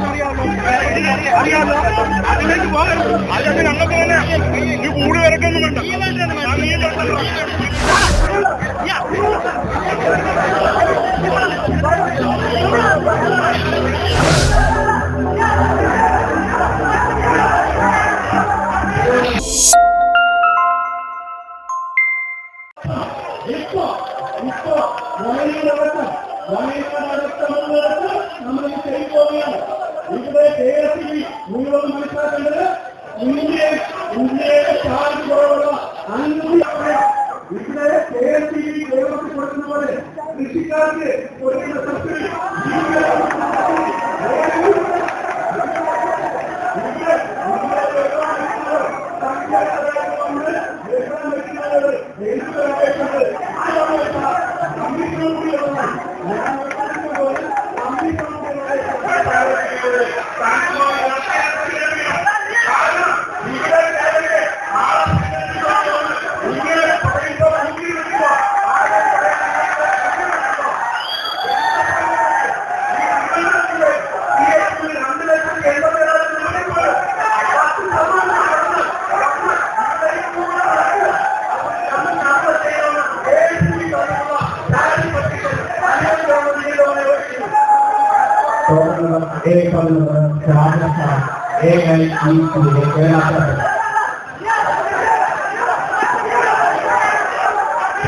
അറിയാമോ അതിലേക്ക് പോകരുത് അതിനകത്ത് ഞങ്ങൾക്ക് തന്നെ ഈ കൂട് വിറക്കൊന്നും വേണ്ട നീ വേണ്ടല്ലോ. വയനാടടക്കമുള്ളിടത്ത് നമ്മൾ ഈ ചെയ്തു പോവുകയാണ് ഇവിടെ കെ എസ് ബി നിങ്ങൾ മനസ്സിലാക്കേണ്ടത് ഇന്ത്യ ഇന്ത്യയുടെ ചാർജ് കുറവുള്ള അഞ്ച് ഇവിടെ കെ എസ് ബി കേരളത്തിൽ കൊടുക്കുന്ന പോലെ കൃഷിക്കാർക്ക് കൊടുക്കുന്ന एक पद नंबर राजस्थान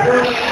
ए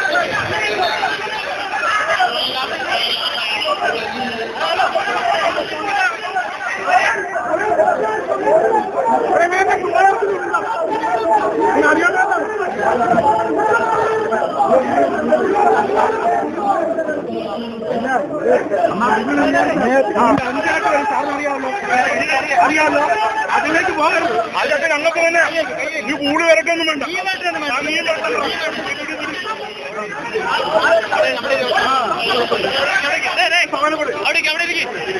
അറിയാമോ അതിലേക്ക് പോകരുത് അതിനകത്ത് ഞങ്ങൾക്ക് തന്നെ ഈ കൂടി വരക്കൊന്നും വേണ്ട അവിടെ അവിടെ വേണ്ടല്ലോ.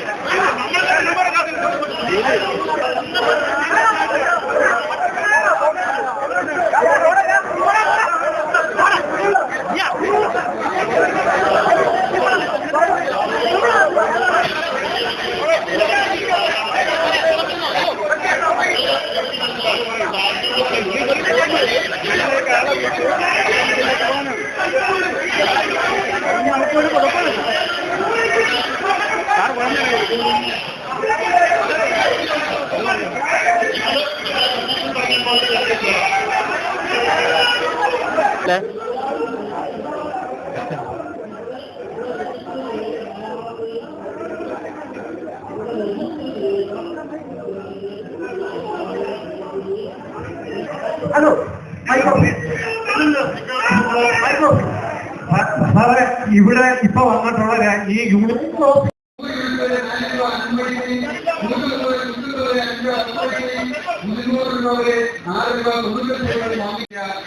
മൈക്കോ. മൈക്കോ. സാറേ ഇവിടെ ഇപ്പൊ വന്നിട്ടുള്ള ഈ യൂണിറ്റ്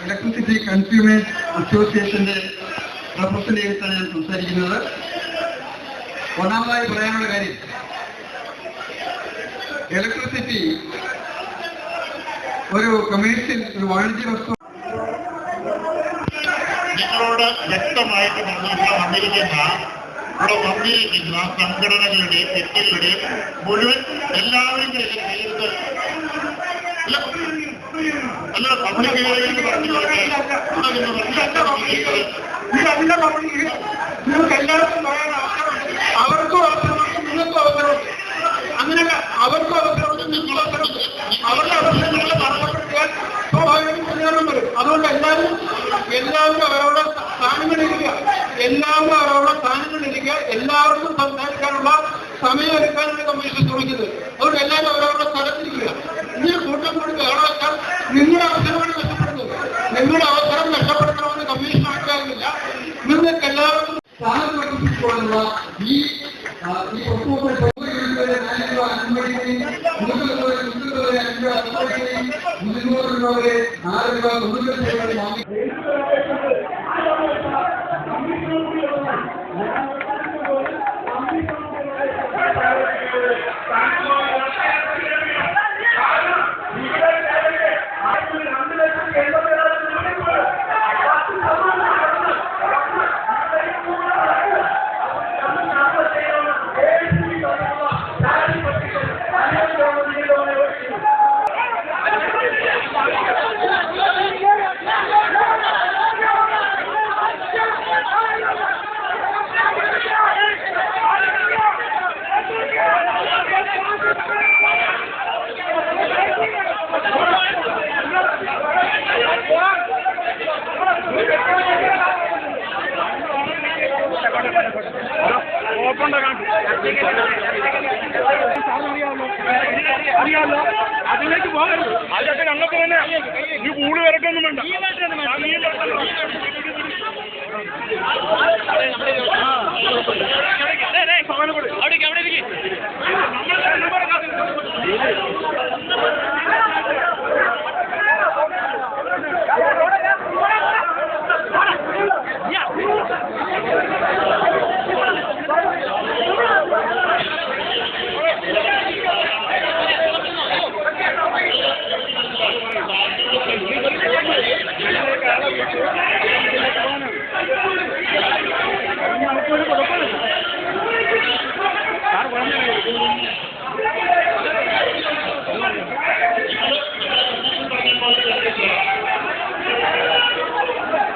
ഇലക്ട്രിസിറ്റി കൺസ്യൂമേഴ്സ് അസോസിയേഷന്റെ റെപ്രസെന്റേറ്റീവ്സാണ് ഞാൻ സംസാരിക്കുന്നത്. ഒന്നാമതായി പറയാനുള്ള കാര്യം ഇലക്ട്രിസിറ്റി ഒരു കമേഴ്ഷ്യൽ ഒരു വാണിജ്യ വസ്തു. നിങ്ങളോട് വ്യക്തമായിട്ട് വന്നിരിക്കുന്ന ഇവിടെ വന്നിരിക്കുന്ന സംഘടനകളുടെ വ്യക്തികളുടെ മുഴുവൻ എല്ലാവരുടെയും നേരിട്ട് അല്ല. നിന്ന് മനസ്സിലാക്കാൻ ഇതല്ല നമ്മൾ നിങ്ങൾക്ക് എല്ലാവർക്കും പറയാൻ അവസരമുണ്ട് അവർക്കും അവസരമുണ്ട് നിങ്ങൾക്കും അവസരമുണ്ട്. അങ്ങനെയല്ല അവർക്കും അവസരമുണ്ട് നിങ്ങൾക്കും അവസരമുണ്ട്. അവരുടെ അവസരങ്ങളെ തടസ്സപ്പെടുത്തിയാൽ സ്വാഭാവികം പ്രയോജനം വരും. അതുകൊണ്ട് എല്ലാവരും എല്ലാവരും അവരവരുടെ സ്ഥാനങ്ങളിരിക്കുക എല്ലാവരും അവരവരുടെ സ്ഥാനങ്ങളിലേക്ക് എല്ലാവർക്കും സംസാരിക്കാനുള്ള സമയം എടുക്കാനാണ് കമ്മീഷൻ ശ്രമിക്കുന്നത്. അതുകൊണ്ട് എല്ലാവരും അവരവരുടെ സ്ഥലത്തിരിക്കുക. ഇനി കൂട്ടം കൂടി ബഹളവെച്ചാൽ നിങ്ങളുടെ അവസരമാണ് നഷ്ടപ്പെടുന്നത് നിങ്ങളുടെ അവസരം നഷ്ടപ്പെടുത്തണമെന്ന് കമ്മീഷൻ ആഗ്രഹമില്ല നിങ്ങൾക്ക് എല്ലാവർക്കും സ്ഥാനം വർദ്ധിപ്പിച്ചുകൊണ്ടുള്ള ഈ പ്രൊപ്പോസൽ അനുമതിക്കുകയും മുന്നൂറ് മുന്നൂറ് അഞ്ച് രൂപ മുന്നൂറ് രൂപ വരെ ആറ് രൂപ മുന്നൂറ് അറിയാമല്ലോ അതിലേക്ക് പോകരുത്. അതൊക്കെ ഞങ്ങൾക്ക് തന്നെ ഈ കൂട് വരട്ടൊന്നും വേണ്ട. ആ,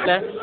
Nè.